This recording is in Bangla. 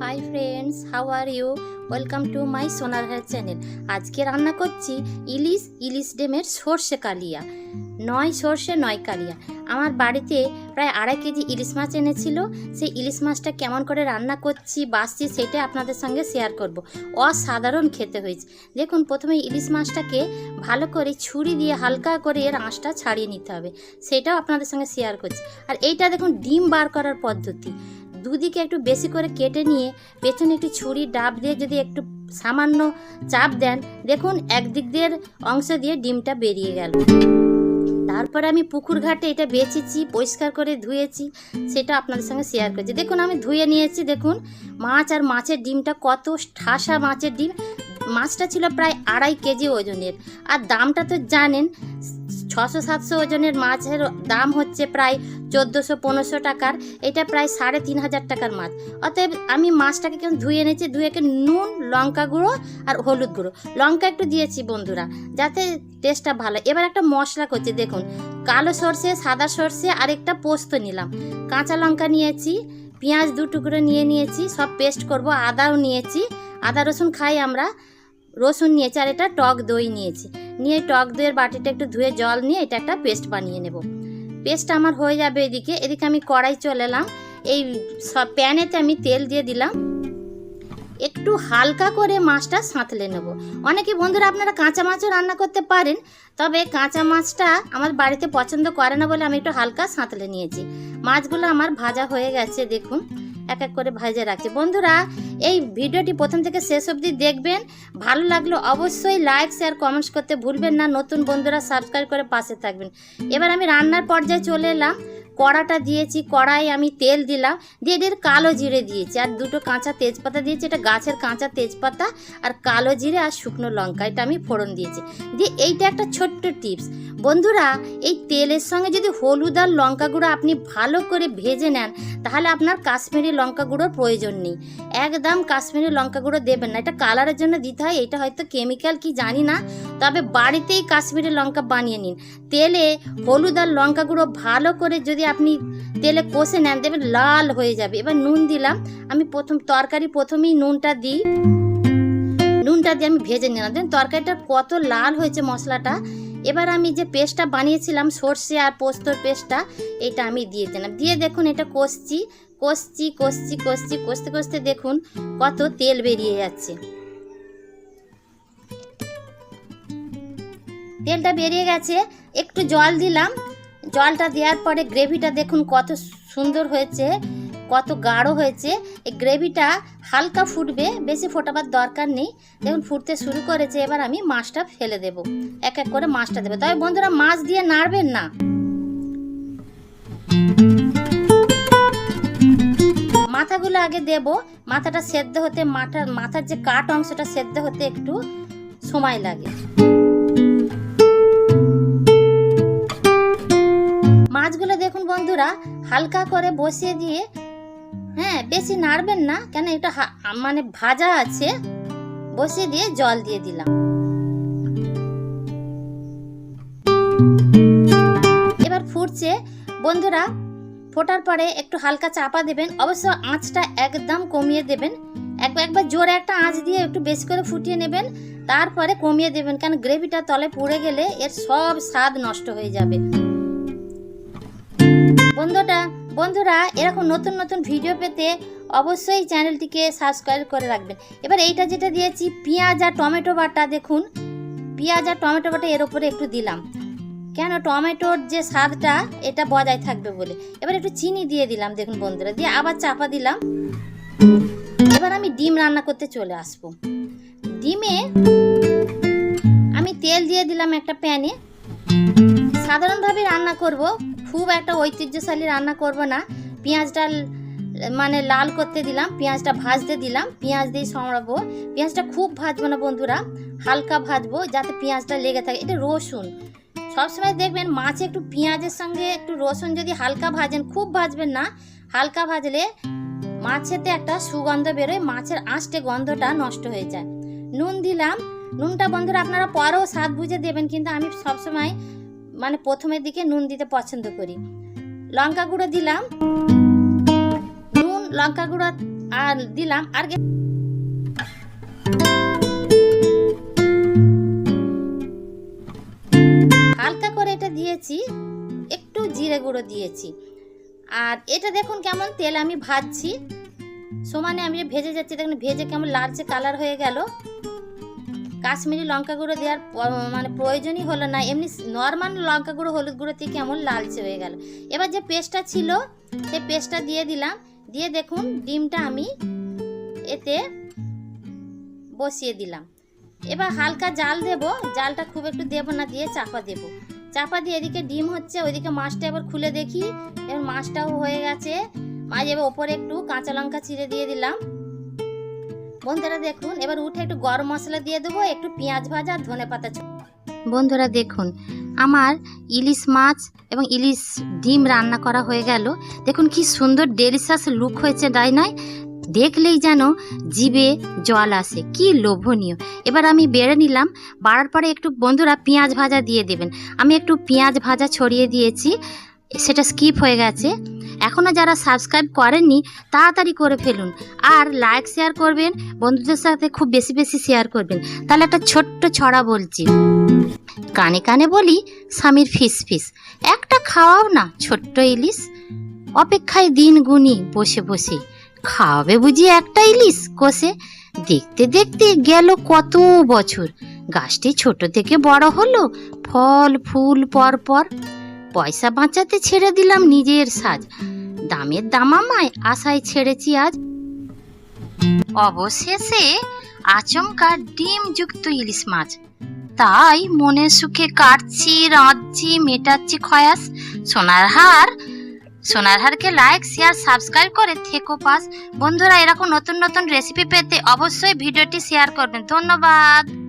Hi friends how are you welcome to my সোনার হেয়ার চ্যানেল আজকে রান্না করছি ইলিশ ইলিশ ডেমের সর্ষে কালিয়া। নয় সর্ষে, নয় কালিয়া। আমার বাড়িতে প্রায় আড়াই কেজি ইলিশ মাছ এনেছিল। সেই ইলিশ মাছটা কেমন করে রান্না করছি বাসছি সেটা আপনাদের সঙ্গে শেয়ার করব। অসাধারণ খেতে হয়েছে। দেখুন, প্রথমে ইলিশ মাছটাকে ভালো করে ছুরি দিয়ে হালকা করে এর আঁশটা ছাড়িয়ে নিতে হবে। সেটাও আপনাদের সঙ্গে শেয়ার করছি। আর এইটা দেখুন, ডিম বার করার পদ্ধতি। দুদিকে একটু বেশি করে কেটে নিয়ে পেছনে একটু ছুরি ডাব দিয়ে যদি একটু সামান্য চাপ দেন, দেখুন একদিক দিয়ে অংশ দিয়ে ডিমটা বেরিয়ে গেল। তারপরে আমি পুকুর ঘাটে এটা বেচেছি পরিষ্কার করে ধুয়েছি, সেটা আপনাদের সঙ্গে শেয়ার করেছি। দেখুন, আমি ধুয়ে নিয়েছি, দেখুন, মাছ আর মাছের ডিমটা কত ঠাসা মাছের ডিম। মাছটা ছিল প্রায় আড়াই কেজি ওজনের। আর দামটা তো জানেন ছশো সাতশো ওজনের মাছের দাম হচ্ছে প্রায় চোদ্দোশো পনেরোশো টাকার। এটা প্রায় সাড়ে তিন হাজার টাকার মাছ। অতএব আমি মাছটাকে কেমন ধুয়ে এনেছি ধুয়েকে নুন, লঙ্কা গুঁড়ো আর হলুদ গুঁড়ো। লঙ্কা একটু দিয়েছি বন্ধুরা, যাতে টেস্টটা ভালো। এবার একটা মশলা করছি, দেখুন। কালো সর্ষে, সাদা সর্ষে আর একটা পোস্ত নিলাম। কাঁচা লঙ্কা নিয়েছি, পেঁয়াজ দু টুকরো নিয়ে নিয়েছি, সব পেস্ট করব, আদাও নিয়েছি। আদা রসুন খাই আমরা, রসুন নিয়েছি আর এটা টক দই নিয়েছি। নিয়ে টক দইয়ের বাটিটা একটু ধুয়ে জল নিয়ে এটা একটা পেস্ট বানিয়ে নেব। পেস্ট আমার হয়ে যাবে এদিকে। এদিকে আমি কড়াই চলে এলাম। এই প্যানেতে আমি তেল দিয়ে দিলাম। একটু হালকা করে মাছটা সাঁতলে নেব। অনেকে বন্ধুরা আপনারা কাঁচা মাছও রান্না করতে পারেন, তবে কাঁচা মাছটা আমার বাড়িতে পছন্দ করে না বলে আমি একটু হালকা সাঁতলে নিয়েছি। মাছগুলো আমার ভাজা হয়ে গেছে, দেখুন। এক এক করে ভাজে রাখছি। বন্ধুরা, এই ভিডিওটি প্রথম থেকে শেষ অবধি দেখবেন। ভালো লাগল অবশ্যই লাইক শেয়ার কমেন্টস করতে ভুলবেন না। নতুন বন্ধুরা সাবস্ক্রাইব করে পাশে থাকবেন। এবার আমি রান্নার পর্যায়ে চলে এলাম। কড়াটা দিয়েছি কড়াই আমি তেল দিলাম, দিয়ে এর কালো জিরে দিয়েছি। আর দুটো কাঁচা তেজপাতা দিয়েছি, এটা গাছের কাঁচা তেজপাতা আর কালো জিরে আর শুকনো লঙ্কা, এটা আমি ফোড়ন দিয়েছি। দিয়ে এইটা একটা ছোট্ট টিপস। বন্ধুরা, এই তেলের সঙ্গে যদি হলুদ আর লঙ্কা গুঁড়ো আপনি ভালো করে ভেজে নেন, তাহলে আপনার কাশ্মীরি লঙ্কা গুঁড়োর প্রয়োজন নেই। একদম কাশ্মীরি লঙ্কা গুঁড়ো দেবেন না। এটা কালারের জন্য দিতে হয়, এটা হয়তো কেমিক্যাল কি জানি না, তবে বাড়িতেই কাশ্মীরি লঙ্কা বানিয়ে নিন। তেলে হলুদ আর লঙ্কা গুঁড়ো ভালো করে যদি আপনি তেলে কষে নেন দেবেন লাল হয়ে যাবে। এবার নুন দিলাম। আমি প্রথম তরকারি প্রথমেই নুনটা দিই। নুনটা দিয়ে আমি ভেজে নিলাম। দেখুন তরকারিটা কত লাল হয়েছে মশলাটা। এবার আমি যে পেস্টটা বানিয়েছিলাম, সর্ষে আর পোস্তর পেস্টটা, এটা আমি দিয়ে দিলাম। দিয়ে দেখুন, এটা কষছি কষছি কষছি কষছি, কষতে কষতে দেখুন কত তেল বেরিয়ে যাচ্ছে। তেলটা বেরিয়ে গেছে। একটু জল দিলাম। জলটা দেওয়ার পরে গ্রেভিটা দেখুন কত সুন্দর হয়েছে, কত গাঢ় হয়েছে। এই গ্রেভিটা হালকা ফুটবে, বেশি ফোটাবার দরকার নেই। দেখুন, ফুটতে শুরু করেছে, এবার আমি মাছটা ফেলে দেব। এক এক করে মাছটা দেবো। তবে বন্ধুরা, মাছ দিয়ে নাড়বেন না। মাথাগুলো আগে দেব। মাথাটা সেদ্ধ হতে, মাথার মাথার যে কাট অংশটা সেদ্ধ হতে একটু সময় লাগে। মাছগুলো দেখুন বন্ধুরা, হালকা করে বসিয়ে দিয়ে হ্যাঁ বেশি নাড়বেন না, কেন এটা মানে ভাজা আছে, বসিয়ে দিয়ে জল দিয়ে দিলাম। এবার ফুটছে, বন্ধুরা, ফোটার পরে একটু হালকা চাপা দেবেন, অবশ্য আঁচটা একদম কমিয়ে দেবেন একবার একবার জোরে একটা আঁচ দিয়ে একটু বেশি করে ফুটিয়ে নেবেন, তারপরে কমিয়ে দেবেন কারণ গ্রেভিটা তলে পুড়ে গেলে এর সব স্বাদ নষ্ট হয়ে যাবে। বন্ধুটা বন্ধুরা, এরকম নতুন নতুন ভিডিও পেতে অবশ্যই চ্যানেলটিকে সাবস্ক্রাইব করে রাখবেন। এবার এইটা যেটা দিয়েছি, পেঁয়াজ আর টমেটো বাটা, দেখুন। পেঁয়াজ আর টমেটো বাটা এর ওপরে একটু দিলাম। কেন টমেটোর যে স্বাদটা, এটা বজায় থাকবে বলে। এবার একটু চিনি দিয়ে দিলাম, দেখুন বন্ধুরা, দিয়ে আবার চাপা দিলাম। এবার আমি ডিম রান্না করতে চলে আসব। ডিমে আমি তেল দিয়ে দিলাম একটা প্যানে। সাধারণভাবে রান্না করব খুব একটা ঐতিহ্যশালী রান্না করব না। পেঁয়াজটা মানে লাল করতে দিলাম, পেঁয়াজটা ভাজতে দিলাম, পেঁয়াজ দিয়ে সমড়াবো পেঁয়াজটা খুব ভাজবো না বন্ধুরা, হালকা ভাজবো যাতে পেঁয়াজটা লেগে থাকে। এটা রসুন। সবসময় দেখবেন মাছে একটু পেঁয়াজের সঙ্গে একটু রসুন যদি হালকা ভাজেন, খুব ভাজবেন না। হালকা ভাজলে মাছেতে একটা সুগন্ধ বেরোয়, মাছের আঁশটে গন্ধটা নষ্ট হয়ে যায়। নুন দিলাম। নুনটা বন্ধুরা আপনারা পরেও স্বাদ বুঝে দেবেন, কিন্তু আমি সবসময় মানে প্রথমের দিকে নুন দিতে পছন্দ করি। লঙ্কা গুঁড়ো দিলাম। নুন, লঙ্কা গুঁড়ো আর দিলাম। আর হালকা করে এটা দিয়েছি। একটু জিরে গুঁড়ো দিয়েছি। আর এটা দেখুন কেমন তেল আমি ভাজছি। সমানে আমি ভেজে যাচ্ছি। দেখুন, ভেজে কেমন লালচে কালার হয়ে গেল। কাশ্মীরি লঙ্কা গুঁড়ো দেওয়ার মানে প্রয়োজনই হলো না। এমনি নর্মাল লঙ্কা গুঁড়ো হলুদ গুঁড়ো থেকে কেমন লালচে হয়ে গেল। এবার যে পেস্টটা ছিল সেই পেস্টটা দিয়ে দিলাম। দিয়ে দেখুন, ডিমটা আমি এতে বসিয়ে দিলাম। এবার হালকা জাল দেব। জালটা খুব একটু দেবো না, দিয়ে চাপা দেব। চাপা দিয়ে এদিকে ডিম হচ্ছে, ওইদিকে মাছটা এবার খুলে দেখি। এবার মাছটাও হয়ে গেছে। মাছ এবার ওপরে একটু কাঁচা লঙ্কা ছিঁড়ে দিয়ে দিলাম। বন্ধুরা দেখুন, এবার উঠে একটু গরম মশলা দিয়ে দেবো, একটু পেঁয়াজ ভাজা আর ধনে পাতা বন্ধুরা দেখুন, আমার ইলিশ মাছ এবং ইলিশ ডিম রান্না করা হয়ে গেল। দেখুন কি সুন্দর ডেলিশাস লুক হয়েছে তাই নয় দেখলেই যেন জিভে জল আসে, কি লোভনীয়। এবার আমি বেড়ে নিলাম, বাড়ার পরে একটু বন্ধুরা পেঁয়াজ ভাজা দিয়ে দেবেন। আমি একটু পেঁয়াজ ভাজা ছড়িয়ে দিয়েছি, সেটা স্কিপ হয়ে গেছে। এখনও যারা সাবস্ক্রাইব করেননি, তাড়াতাড়ি করে ফেলুন। আর লাইক শেয়ার করবেন, বন্ধুদের সাথে খুব বেশি বেশি শেয়ার করবেন। তাহলে একটা ছোট্ট ছড়া বলছি। কানে কানে বলি, স্বামীর ফিস ফিস। একটা খাওয়াও না, ছোট্ট ইলিশ। অপেক্ষায় দিন গুনি বসে বসে। খাওয়াবে বুঝি একটা ইলিশ কষে। দেখতে দেখতে গেল কত বছর। গাছটি ছোট থেকে বড় হলো, ফল, ফুল পর পর পয়সা বাঁচাতে ছেড়ে দিলাম নিজের সাজ। দামের দামামায় আশায় ছেড়েছি আজ। অবশেষে আচমকা ডিম যুক্ত ইলিশ মাছ। তাই মনের সুখে কাটছি, রাঁধছি, মেটাচ্ছি খয়াস। সোনার হার, সোনার হারকে লাইক শেয়ার সাবস্ক্রাইব করে থেকো পাস। বন্ধুরা, এরকম নতুন নতুন রেসিপি পেতে অবশ্যই ভিডিওটি শেয়ার করবেন। ধন্যবাদ।